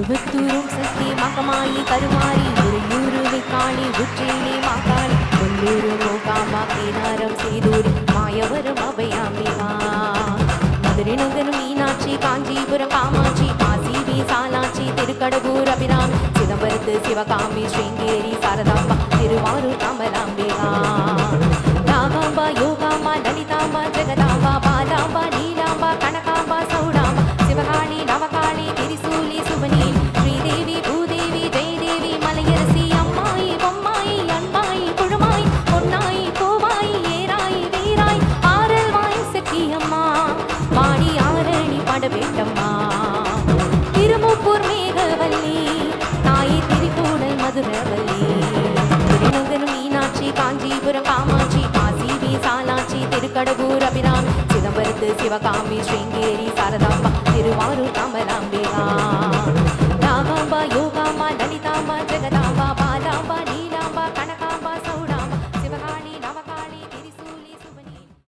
மருவத்தூரும் சக்தி மகமாயி கருமாரி உறையூரு காணி உச்சியிலே மாகாணி. கொல்லூரு மோகாமா கேதாரம் செய்தூரி மாயவரம் அபயாமிவா மதுரை நகரம் மீனாட்சி காஞ்சிபுரம் காமாட்சி காசி சாலாட்சி திருக்கடபூர் அபிராமி. சிதம்பரத்து சிவகாமி ஸ்ரீங்கேரி சாரதாம்பா திருவாரூர் கமலாம்பிகா நாகாம்பா யோகாம்பா லலிதாம்பா ஜெகதா ஆரணி படவேட்டம்மா திருமுப்பூர் மேகவல்லி தாயை திருக்கூடல் மதுரவல்லி. திருநகரம் மீனாட்சி காஞ்சிபுரம் காமாட்சி காசி சாலாட்சி திருக்கடபூர் அபிராமி சிதம்பரத்து சிவகாமி ஸ்ரீங்கேரி சாரதாம்பா திருவாரூர் காமராம்பிகா ராகாம்பா யோகாம்பா லலிதா